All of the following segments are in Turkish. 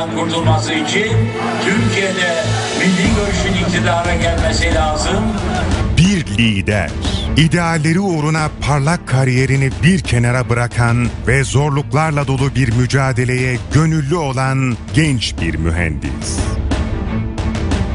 Konya'dan kurtulması için Türkiye'de milli görüşün iktidara gelmesi lazım. Bir lider, idealleri uğruna parlak kariyerini bir kenara bırakan ve zorluklarla dolu bir mücadeleye gönüllü olan genç bir mühendis.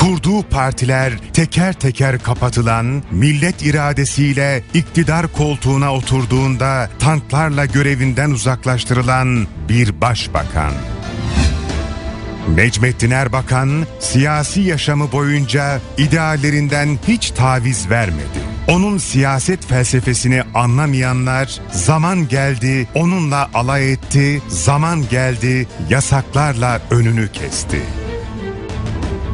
Kurduğu partiler teker teker kapatılan, millet iradesiyle iktidar koltuğuna oturduğunda tanklarla görevinden uzaklaştırılan bir başbakan. Necmettin Erbakan siyasi yaşamı boyunca ideallerinden hiç taviz vermedi. Onun siyaset felsefesini anlamayanlar zaman geldi onunla alay etti, zaman geldi yasaklarla önünü kesti.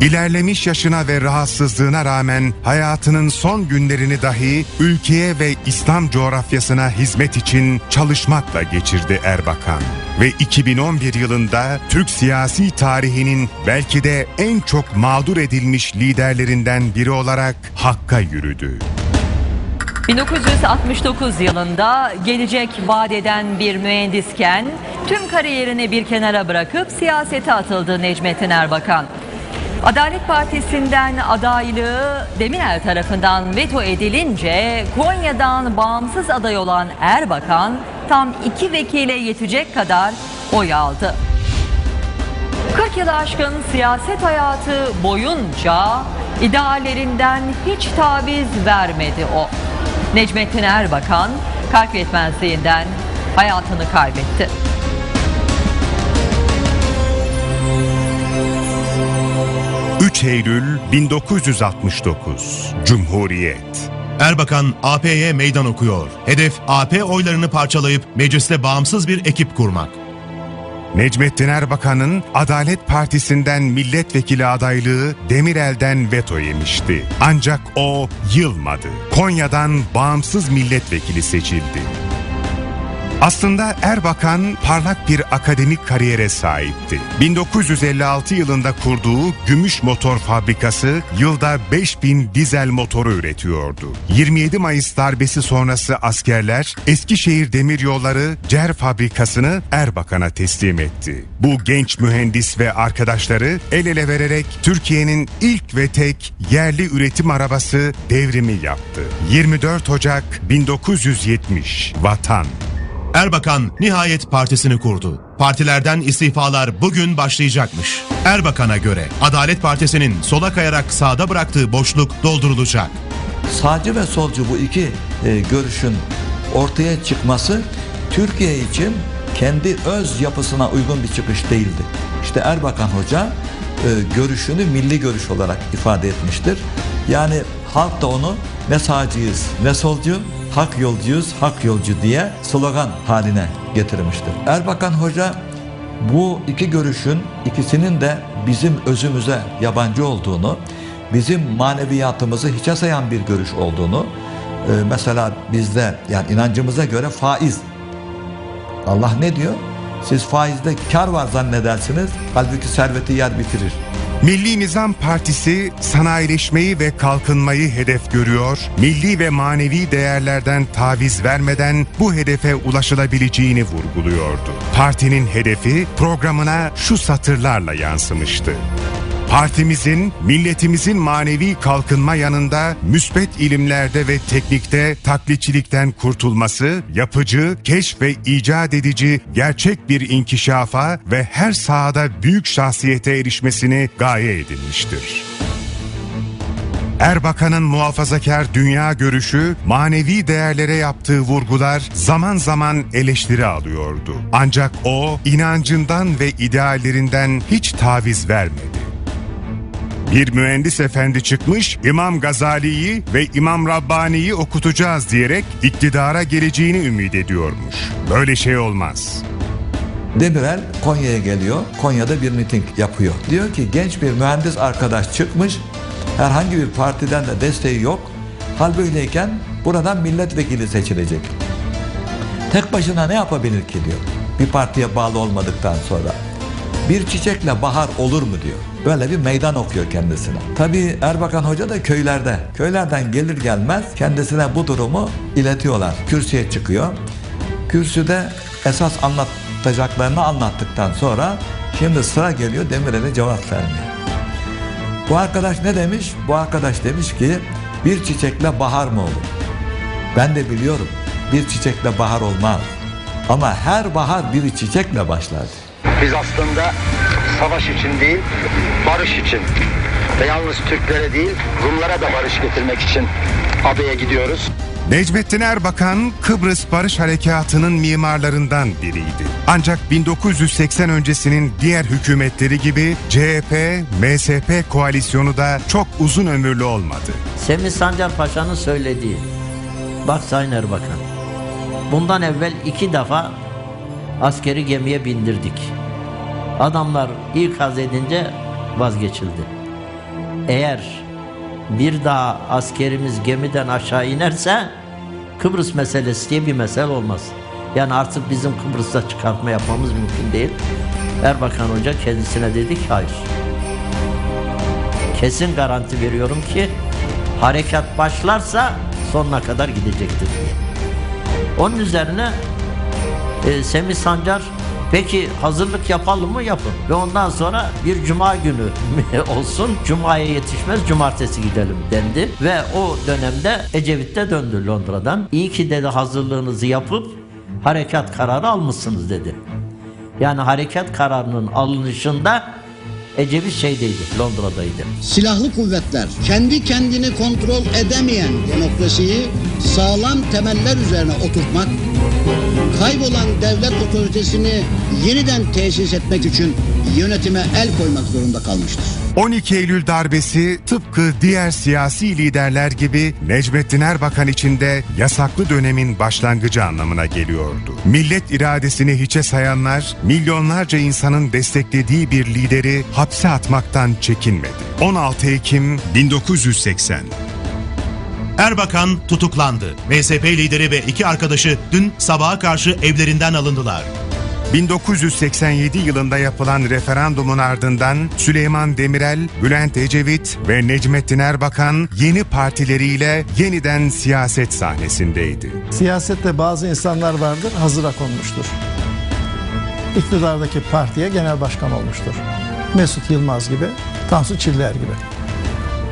İlerlemiş yaşına ve rahatsızlığına rağmen hayatının son günlerini dahi ülkeye ve İslam coğrafyasına hizmet için çalışmakla geçirdi Erbakan. Ve 2011 yılında Türk siyasi tarihinin belki de en çok mağdur edilmiş liderlerinden biri olarak Hakk'a yürüdü. 1969 yılında gelecek vaat eden bir mühendisken tüm kariyerini bir kenara bırakıp siyasete atıldı Necmettin Erbakan. Adalet Partisi'nden adaylığı Demirel tarafından veto edilince Konya'dan bağımsız aday olan Erbakan tam iki vekile yetecek kadar oy aldı. 40 yılı aşkın siyaset hayatı boyunca ideallerinden hiç taviz vermedi o. Necmettin Erbakan kalp yetmezliğinden hayatını kaybetti. ...3 Eylül 1969 Cumhuriyet Erbakan AP'ye meydan okuyor. Hedef AP oylarını parçalayıp mecliste bağımsız bir ekip kurmak. Necmettin Erbakan'ın Adalet Partisi'nden milletvekili adaylığı Demirel'den veto yemişti. Ancak o yılmadı. Konya'dan bağımsız milletvekili seçildi. Aslında Erbakan parlak bir akademik kariyere sahipti. 1956 yılında kurduğu Gümüş Motor Fabrikası yılda 5000 dizel motoru üretiyordu. 27 Mayıs darbesi sonrası askerler Eskişehir Demiryolları CER fabrikasını Erbakan'a teslim etti. Bu genç mühendis ve arkadaşları el ele vererek Türkiye'nin ilk ve tek yerli üretim arabası devrimi yaptı. 24 Ocak 1970 Vatan Erbakan nihayet partisini kurdu. Partilerden istifalar bugün başlayacakmış. Erbakan'a göre Adalet Partisi'nin sola kayarak sağda bıraktığı boşluk doldurulacak. sağcı ve solcu bu iki e, görüşün ortaya çıkması Türkiye için kendi öz yapısına uygun bir çıkış değildi. İşte Erbakan Hoca e, görüşünü milli görüş olarak ifade etmiştir. Yani halk da onu ne sağcıyız ne solcu, hak yolcuyuz, hak yolcu diye slogan haline getirmiştir. Erbakan Hoca bu iki görüşün ikisinin de bizim özümüze yabancı olduğunu, bizim maneviyatımızı hiçe sayan bir görüş olduğunu, e, mesela bizde yani inancımıza göre faiz. Allah ne diyor? Siz faizde kar var zannedersiniz, halbuki serveti yer bitirir. Milli Nizam Partisi sanayileşmeyi ve kalkınmayı hedef görüyor, milli ve manevi değerlerden taviz vermeden bu hedefe ulaşılabileceğini vurguluyordu. Partinin hedefi programına şu satırlarla yansımıştı. Partimizin, milletimizin manevi kalkınma yanında müsbet ilimlerde ve teknikte taklitçilikten kurtulması, yapıcı, keşf ve icat edici gerçek bir inkişafa ve her sahada büyük şahsiyete erişmesini gaye edilmiştir. Erbakan'ın muhafazakar dünya görüşü, manevi değerlere yaptığı vurgular zaman zaman eleştiri alıyordu. Ancak o, inancından ve ideallerinden hiç taviz vermedi. Bir mühendis efendi çıkmış İmam Gazali'yi ve İmam Rabbani'yi okutacağız diyerek iktidara geleceğini ümit ediyormuş. Böyle şey olmaz. Demirel Konya'ya geliyor. Konya'da bir miting yapıyor. Diyor ki genç bir mühendis arkadaş çıkmış. Herhangi bir partiden de desteği yok. Hal böyleyken buradan milletvekili seçilecek. Tek başına ne yapabilir ki diyor. Bir partiye bağlı olmadıktan sonra. Bir çiçekle bahar olur mu diyor. Böyle bir meydan okuyor kendisine. Tabii Erbakan Hoca da köylerde. Köylerden gelir gelmez kendisine bu durumu iletiyorlar. Kürsüye çıkıyor. Kürsüde esas anlatacaklarını anlattıktan sonra Şimdi sıra geliyor Demirel'e cevap vermeye. Bu arkadaş ne demiş? Bu arkadaş demiş ki bir çiçekle bahar mı olur? Ben de biliyorum bir çiçekle bahar olmaz. Ama her bahar bir çiçekle başlar. Biz aslında savaş için değil, barış için ve yalnız Türklere değil, Rumlara da barış getirmek için adaya gidiyoruz. Necmettin Erbakan Kıbrıs Barış Harekatı'nın mimarlarından biriydi. Ancak 1980 öncesinin diğer hükümetleri gibi CHP, MSP koalisyonu da çok uzun ömürlü olmadı. Semih Sancar Paşa'nın söylediği. Bak Sayın Erbakan. Bundan evvel iki defa askeri gemiye bindirdik. Adamlar ikaz edince vazgeçildi. Eğer bir daha askerimiz gemiden aşağı inerse Kıbrıs meselesi diye bir mesele olmaz. Yani artık bizim Kıbrıs'ta çıkartma yapmamız mümkün değil. Erbakan Hoca kendisine dedi ki hayır kesin garanti veriyorum ki harekat başlarsa sonuna kadar gidecektir diye. Onun üzerine e, Semih Sancar peki hazırlık yapalım mı? Yapın. Ve ondan sonra bir cuma günü olsun cumaya yetişmez cumartesi gidelim dendi. Ve o dönemde Ecevit de döndü Londra'dan. İyi ki dedi hazırlığınızı yapıp harekat kararı almışsınız dedi. Yani harekat kararının alınışında Ecevit şeydeydi Londra'daydı. silahlı kuvvetler kendi kendini kontrol edemeyen demokrasiyi sağlam temeller üzerine oturtmak, kaybolan devlet otoritesini yeniden tesis etmek için yönetime el koymak zorunda kalmıştır. 12 Eylül darbesi tıpkı diğer siyasi liderler gibi Necmettin Erbakan için de yasaklı dönemin başlangıcı anlamına geliyordu. Millet iradesini hiçe sayanlar milyonlarca insanın desteklediği bir lideri hapse atmaktan çekinmedi. 16 Ekim 1980 Erbakan tutuklandı. MSP lideri ve iki arkadaşı dün sabaha karşı evlerinden alındılar. 1987 yılında yapılan referandumun ardından Süleyman Demirel, Bülent Ecevit ve Necmettin Erbakan yeni partileriyle yeniden siyaset sahnesindeydi. Siyasette bazı insanlar vardır, hazıra konmuştur. İktidardaki partiye genel başkan olmuştur. Mesut Yılmaz gibi, Tansu Çiller gibi.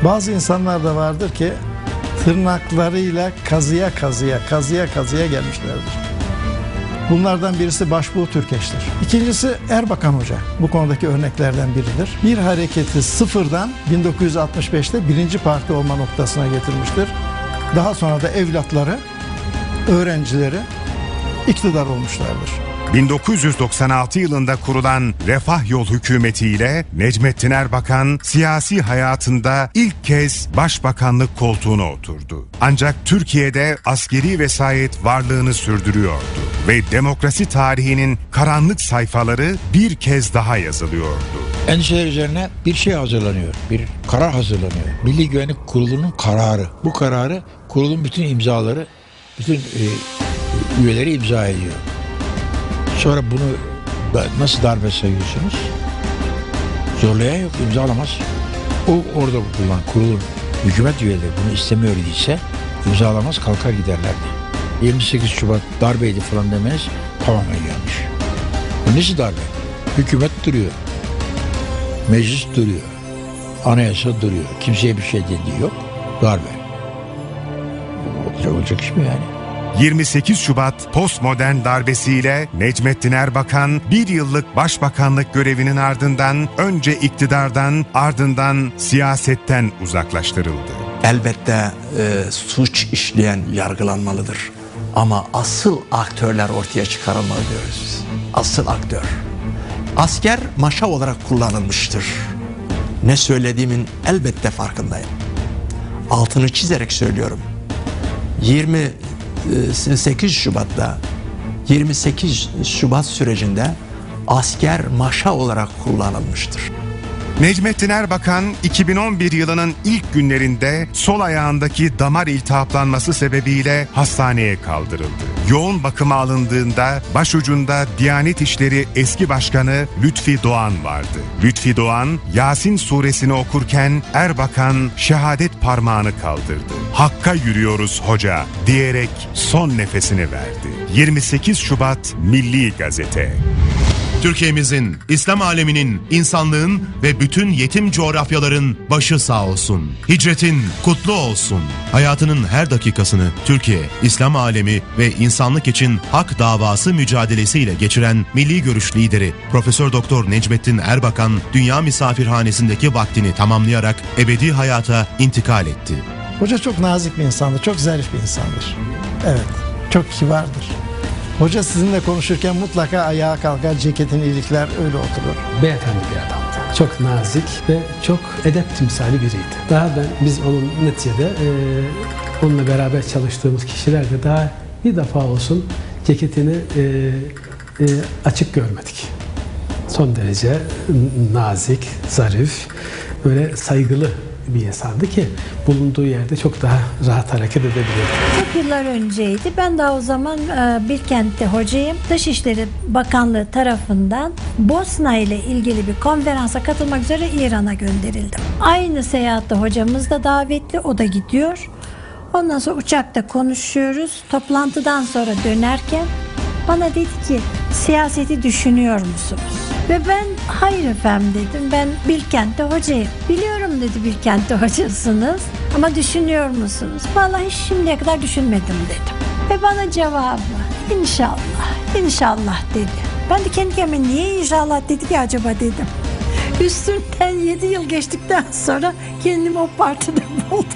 Bazı insanlar da vardır ki tırnaklarıyla kazıya kazıya, kazıya kazıya gelmişlerdir. Bunlardan birisi Başbuğ Türkeş'tir. İkincisi Erbakan Hoca. Bu konudaki örneklerden biridir. Bir hareketi sıfırdan 1965'te birinci parti olma noktasına getirmiştir. Daha sonra da evlatları, öğrencileri iktidar olmuşlardır. 1996 yılında kurulan Refah Yol Hükümeti ile Necmettin Erbakan siyasi hayatında ilk kez başbakanlık koltuğuna oturdu. Ancak Türkiye'de askeri vesayet varlığını sürdürüyordu ve demokrasi tarihinin karanlık sayfaları bir kez daha yazılıyordu. endişeler üzerine bir şey hazırlanıyor. Bir karar hazırlanıyor. Milli Güvenlik Kurulu'nun kararı. Bu kararı kurulun bütün imzaları, bütün e, üyeleri imza ediyor. Sonra bunu nasıl darbe sayıyorsunuz? Zorlayan yok, imzalamaz. O orada bulunan kurulun hükümet üyeleri bunu istemiyor idiyse imzalamaz kalkar giderlerdi. 28 Şubat darbeydi falan demeniz tamamen yanlış. Bu nesi darbe? Hükümet duruyor. Meclis duruyor. Anayasa duruyor. Kimseye bir şey dediği yok. Darbe. Olacak, olacak iş mi yani? 28 Şubat postmodern darbesiyle Necmettin Erbakan bir yıllık başbakanlık görevinin ardından önce iktidardan ardından siyasetten uzaklaştırıldı. Elbette e, suç işleyen yargılanmalıdır. Ama asıl aktörler ortaya çıkarılmalı diyoruz biz. Asıl aktör. Asker maşa olarak kullanılmıştır. Ne söylediğimin elbette farkındayım. Altını çizerek söylüyorum. 28 Şubat'ta 28 Şubat sürecinde asker maşa olarak kullanılmıştır. Necmettin Erbakan 2011 yılının ilk günlerinde sol ayağındaki damar iltihaplanması sebebiyle hastaneye kaldırıldı. Yoğun bakıma alındığında başucunda Diyanet İşleri eski başkanı Lütfi Doğan vardı. Lütfi Doğan Yasin suresini okurken Erbakan şehadet parmağını kaldırdı. Hakka yürüyoruz hoca diyerek son nefesini verdi. 28 Şubat Milli Gazete Türkiye'mizin, İslam aleminin, insanlığın ve bütün yetim coğrafyaların başı sağ olsun. Hicretin kutlu olsun. Hayatının her dakikasını Türkiye, İslam alemi ve insanlık için hak davası mücadelesiyle geçiren milli görüş lideri Profesör Doktor Necmettin Erbakan dünya misafirhanesindeki vaktini tamamlayarak ebedi hayata intikal etti. Hoca çok nazik bir insandır, çok zarif bir insandır. Evet, çok kibardır. Hoca sizinle konuşurken mutlaka ayağa kalkar, ceketini ilikler, öyle oturur. beyefendi bir adamdı. Çok nazik ve çok edep timsali biriydi. Daha ben biz onun neticede e, onunla beraber çalıştığımız kişiler de daha bir defa olsun ceketini e, e, açık görmedik. Son derece nazik, zarif, böyle saygılı bir insandı ki bulunduğu yerde çok daha rahat hareket edebiliyordu. Çok yıllar önceydi. Ben daha o zaman e, Bilkent'te hocayım. Dışişleri Bakanlığı tarafından Bosna ile ilgili bir konferansa katılmak üzere İran'a gönderildim. Aynı seyahatte hocamız da davetli. O da gidiyor. Ondan sonra uçakta konuşuyoruz. Toplantıdan sonra dönerken bana dedi ki siyaseti düşünüyor musunuz? Ve ben hayır efendim dedim. Ben Bilkent'te hocayım. Biliyorum dedi Bilkent'te hocasınız. Ama düşünüyor musunuz? Vallahi hiç şimdiye kadar düşünmedim dedim. Ve bana cevabı inşallah, inşallah dedi. Ben de kendi kendime niye inşallah dedi ki acaba dedim. Üstünden 7 yıl geçtikten sonra kendimi o partide buldum.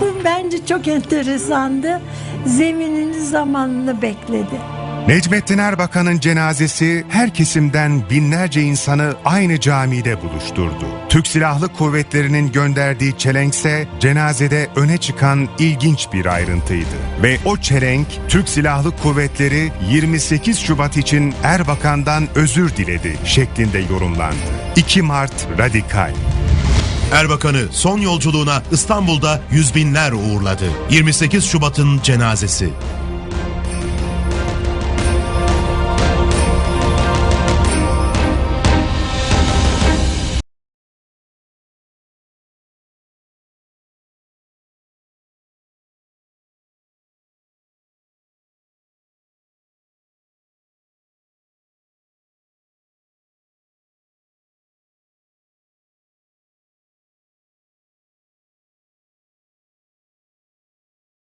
Bu bence çok enteresandı. Zeminini zamanını bekledi. Necmettin Erbakan'ın cenazesi her kesimden binlerce insanı aynı camide buluşturdu. Türk Silahlı Kuvvetleri'nin gönderdiği çelenkse cenazede öne çıkan ilginç bir ayrıntıydı. Ve o çelenk Türk Silahlı Kuvvetleri 28 Şubat için Erbakan'dan özür diledi şeklinde yorumlandı. 2 Mart Radikal Erbakan'ı son yolculuğuna İstanbul'da yüz binler uğurladı. 28 Şubat'ın cenazesi.